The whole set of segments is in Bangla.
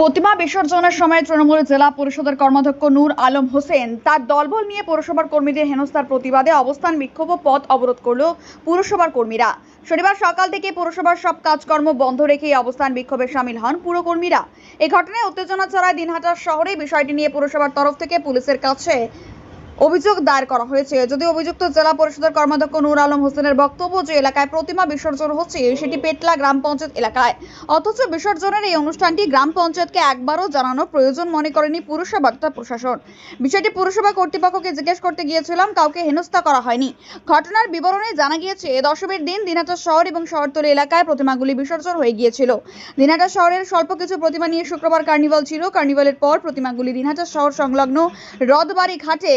প্রতিমা বিসর্জনের সময় তৃণমূল জেলা পরিষদের কর্মাধ্যক্ষ নূর আলম হোসেন তার দলবল নিয়ে পৌরসভার কর্মীদের হেনস্থার প্রতিবাদে অবস্থান বিক্ষোভ পথ অবরোধ করল পুরসভার কর্মীরা। শনিবার সকাল থেকে পুরসভার সব কাজকর্ম বন্ধ রেখে অবস্থান বিক্ষোভে সামিল হন পুরকর্মীরা। এ ঘটনায় উত্তেজনা ছড়ায় দিনহাটার শহরে বিষয়টি নিয়ে পুরসভার তরফ থেকে পুলিশের কাছে অভিযোগ দায়ের করা হয়েছে। যদি অভিযুক্ত জেলা পরিষদের কর্মাধ্যক্ষ নূর আলম হোসেনের বক্তব্য যে, এলাকায় প্রতিমা বিসর্জন হচ্ছে, সেটি পেটলা গ্রাম পঞ্চায়েত এলাকায়। অথচ বিসর্জনের এই অনুষ্ঠানটি গ্রাম পঞ্চায়েতকে একবারও জানানো প্রয়োজন মনে করেনি পুরসভা তথা প্রশাসন। বিষয়টি পুরসভা কর্তৃপক্ষকে জিজ্ঞেস করতে গিয়েছিলাম, কাউকে হেনস্থা করা হয়নি। ঘটনার বিবরণে জানা গিয়েছে দশমীর দিন দিনাটা শহর এবং শহরতলি এলাকায় প্রতিমাগুলি বিসর্জন হয়ে গিয়েছিল। দিনাটা শহরের স্বল্প কিছু প্রতিমা নিয়ে শুক্রবার কার্নিভাল ছিল। কার্নিভালের পর প্রতিমাগুলি দিনহাটা শহর সংলগ্ন রথবাড়ি ঘাটে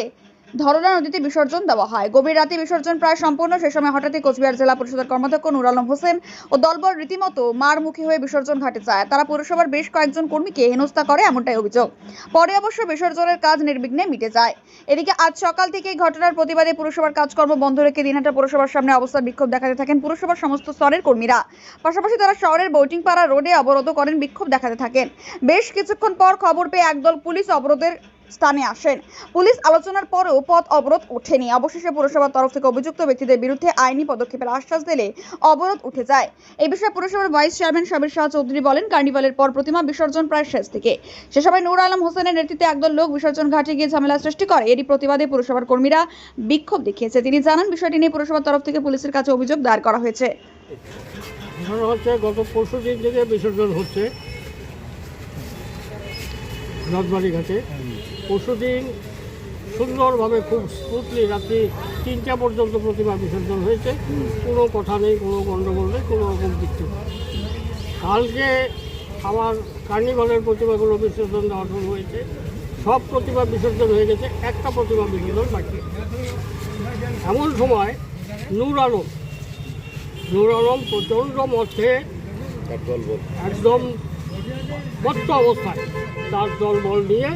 ধরলা নদীতে বিসর্জন দেওয়া হয়। গভীর রাতে বিসর্জন প্রায় সম্পূর্ণ। সে সময় হঠাৎই কোচবিহার জেলা পরিষদের কর্মাধ্যক্ষ নুর আলম হোসেন ও দলবল রীতিমতো মারমুখী হয়ে বিসর্জন ঘাটে যায়। তারা পুরসভার বেশ কয়েকজন কর্মীকে হেনস্থা করে এমনটাই অভিযোগ। পরে অবশ্য বিসর্জনের কাজ নির্বিঘ্নে মিটে যায়। এদিকে আজ সকাল থেকেই ঘটনার প্রতিবাদে পুরসভার কাজকর্ম বন্ধ রেখে দিনহাটা পুরসভার সামনে অবস্থান বিক্ষোভ দেখাতে থাকেন পুরসভার সমস্ত স্তরের কর্মীরা। পাশাপাশি তারা শহরের বৈটিংপাড়া রোডে অবরোধ করেন বিক্ষোভ দেখাতে থাকেন। বেশ কিছুক্ষণ পর খবর পেয়ে একদল পুলিশ অবরোধের স্থানে আসেন। পুলিশ আলোচনার পরেও পথ অবরোধ ওঠেনি। অবশেষে পুরসভার তরফ থেকে অভিযুক্ত ব্যক্তিদের বিরুদ্ধে আইনি পদক্ষেপের আশ্বাস দিলে অবরোধ উঠে যায়। এ বিষয়ে পুরসভার ভাইস চেয়ারম্যান সাবির শাহ চৌধুরী বলেন, কার্নিভালের পর প্রতিমা বিসর্জন প্রায় শেষ থেকে। সে সময় নূর আলম হোসেনের নেতৃত্বে একদল লোক বিসর্জন ঘাটে গিয়ে ঝামেলা সৃষ্টি করে। এরই প্রতিবাদে পুরসভার কর্মীরা বিক্ষোভ দেখিয়েছে। তিনি জানান, বিষয়টি নিয়ে পুরসভার তরফ থেকে পুলিশের কাছে অভিযোগ দায়ের করা হয়েছে। হচ্ছে, গত পরশু দিন থেকে বিসর্জন হচ্ছে। ঘাটে। পরশু দিন সুন্দরভাবে খুব স্মুথলি রাত্রি তিনটা পর্যন্ত প্রতিমা বিসর্জন হয়েছে। কোনো কথা নেই কোনো গণ্ডগোল নেই কোনো রকম কিছু। কালকে আমার কার্নিভালের প্রতিমাগুলো বিসর্জন দেওয়া শুরু হয়েছে। সব প্রতিমা বিসর্জন হয়ে গেছে একটা প্রতিমা বিসর্জন বাকি। এমন সময় নূর আলম নূর আলম প্রচণ্ড মধ্যে একদম মত্ত অবস্থায় তার দল বল নিয়ে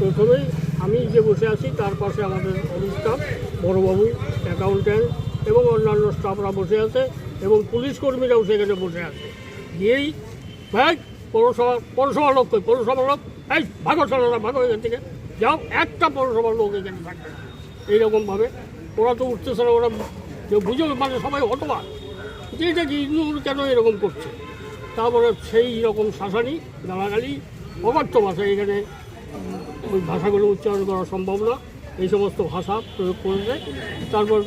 প্রথমেই আমি যে বসে আছি, তার পাশে আমাদের অফিস্টাফ বড়বাবু অ্যাকাউন্ট্যান্ট এবং অন্যান্য স্টাফরা বসে আছে এবং পুলিশ কর্মীরাও সেখানে বসে আছে। গিয়েই ভাই, পৌরসভা, পৌরসভার লোক কই? পৌরসভার লোক? এই, ভাগো চলো ভাগো এখান থেকে। যাও, একটা পৌরসভার লোক এখানে থাকবে এইরকমভাবে। ওরা তো উঠতেছে না, ওরা যে বুঝে মানে সবাই হতবাক যে এটা কি কেন এরকম করছে? তারপরে সেই রকম শাসানি, গালাগালি অবাধ্য ভাষা এখানে ওই ভাষাগুলো উচ্চারণ করা সম্ভব না। এই সমস্ত ভাষা প্রয়োগ করেছে তারপরে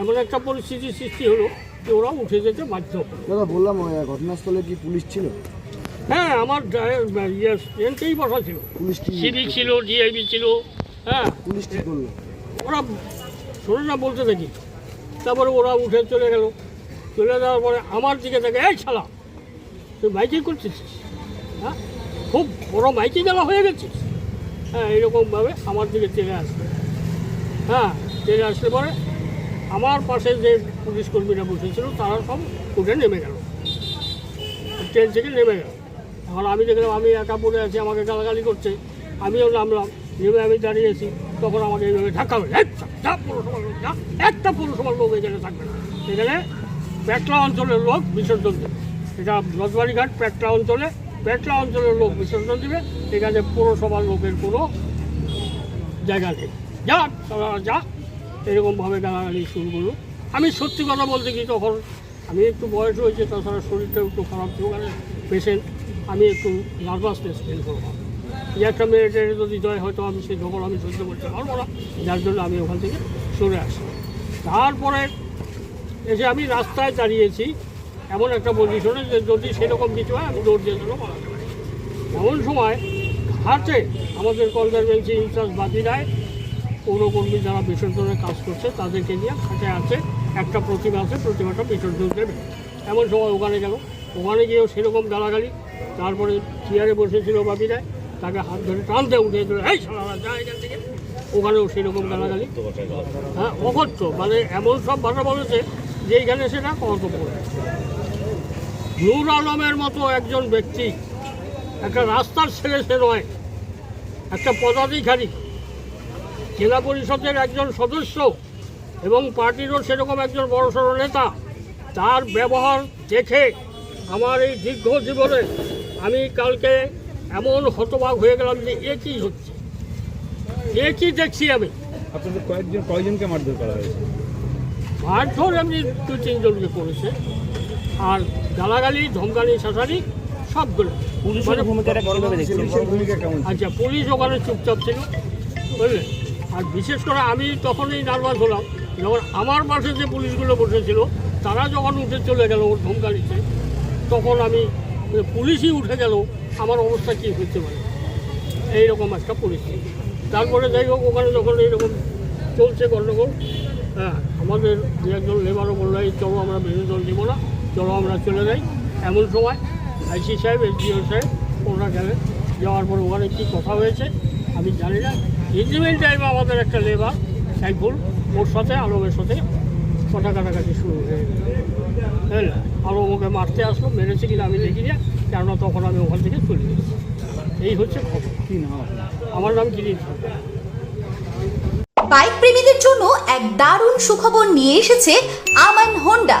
এমন একটা পরিস্থিতির সৃষ্টি হলো যে ওরা উঠে যেতে বাধ্য। দাদা বললাম ওই ঘটনাস্থলে কি পুলিশ ছিল? হ্যাঁ আমার ইয়ে ট্রেনতেই বসা ছিল। সিভিক ছিল ডিআইবি ছিল হ্যাঁ। পুলিশ কি করল ওরা শোনো না বলতে থাকি। তারপরে ওরা উঠে চলে গেল। চলে যাওয়ার পরে আমার দিকে দেখে এই শালা তুই মাইকিং করছিস? হ্যাঁ? খুব বড় মাইকিং গেলা হয়ে গেছিস হ্যাঁ এরকমভাবে আমার দিকে চলে আসবে। হ্যাঁ চলে আসলে পরে আমার পাশে যে পুলিশ কর্মীরা বসেছিল তারা সব উঠে নেমে গেল। ট্রেন থেকে নেমে গেল। এখন আমি দেখলাম আমি একা পড়ে আছি আমাকে গালাগালি করছে। আমিও নামলাম নেমে আমি দাঁড়িয়েছি তখন আমাকে এইভাবে ধাক্কা মেরে, "এই, যা, যা পৌরসভার লোক একটা পৌরসভার লোক এখানে থাকবে না। এখানে পেটলা অঞ্চলের লোক বিসর্জন দেবে এটা রথবাড়িঘাট পেটলা অঞ্চলে পেটলা অঞ্চলের লোক বিসর্জন দেবে এখানে পৌরসভার লোকের কোনো জায়গা নেই। যা তোরা যা, এরকমভাবে গালাগালি শুরু করল। আমি সত্যি কথা বলতে কি তখন আমি একটু বয়স হয়েছে, তাছাড়া শরীরটা একটু খারাপ সুগারের পেশেন্ট আমি একটু নার্ভাসনেস ফিল করব যে একটা মেয়েটের যদি জয় হয়তো আমি সেই ধকল আমি সহ্য করতে পারব না, যার জন্য আমি ওখান থেকে সরে আসি। তারপরে এসে আমি রাস্তায় দাঁড়িয়েছি এমন একটা পজিশনে যে যদি সেরকম কিছু হয়, আমি দৌড় দিয়ে এমন সময় ঘাটে আমাদের কনজারভেন্সি ইনচার্জ বাদি রায়, পৌরকর্মী যারা বিসর্জনের কাজ করছে, তাদেরকে নিয়ে ঘাটে আছে, একটা প্রতিমা আছে, প্রতিমাটা বিসর্জন দেবে। এমন সময় ওখানে গেল। ওখানে গিয়েও সেরকম গালাগালি। তারপরে চেয়ারে বসেছিল বাবি রায়, তাকে হাত ধরে টানতে উঠে দিল, এই ওখানেও সেরকম গালাগালি। হ্যাঁ অকথ্য। মানে এমন সব ভাষা বলেছে যে এইখানে সেটা কত পড়ে নূর আলমের মতো একজন ব্যক্তি একটা রাস্তার ছেলে সে নয় একটা পদাধিকারী। জেলা পরিষদের একজন সদস্য এবং পার্টিরও সেরকম একজন বড় বড়সড় নেতা তার ব্যবহার দেখে আমার এই দীর্ঘ জীবনে আমি কালকে এমন হতবাক হয়ে গেলাম যে এ কী হচ্ছে? এ কী দেখছি আমি? আপনাদের কয়েকজন কয়জনকে মারধর করা হয়েছে? মারধর এমনি দু তিনজনকে করেছে। আর গালাগালি ধমকানি শাসানি সবগুলো। মানে ভূমিকাটা কীভাবে দেখছেন? পুলিশের ভূমিকা আচ্ছা পুলিশ ওখানে চুপচাপ ছিল বুঝলেন আর বিশেষ করে আমি তখনই নার্ভাস হলাম যখন আমার পাশে যে পুলিশগুলো বসেছিল তারা যখন উঠে চলে গেল ওর ধমকানিতে তখন আমি মানে পুলিশই উঠে গেল আমার অবস্থা কী হতে পারে এইরকম একটা পরিস্থিতি। তারপরে যাই হোক ওখানে যখন এইরকম চলছে গণ্ডগোল হ্যাঁ আমাদের দু একজন লেবারও বলল এই চলো আমরা বিনোদন দিব না। চলো আমরা চলে যাই। এমন সময় আইসি সাহেব এস এসডিও সাহেব ওরা গেলেন। যাওয়ার পর ওখানে কী কথা হয়েছে আমি জানি না। ইন্ডিমেন্ট টাইমে আমাদের একটা লেবার সাইফুল ওর সাথে আলমের সাথে কথা কাটাকাটি শুরু হয়ে গেল। হ্যাঁ আলম ওকে মারতে আসলো মেরেছে কিনা আমি দেখি না কেননা তখন আমি ওখান থেকে চলে গেছি। এই হচ্ছে খবর। কি আমার নাম সরকার। বাইক প্রেমীদের জন্য এক দারুণ সুখবর নিয়ে এসেছে আমান হোন্ডা।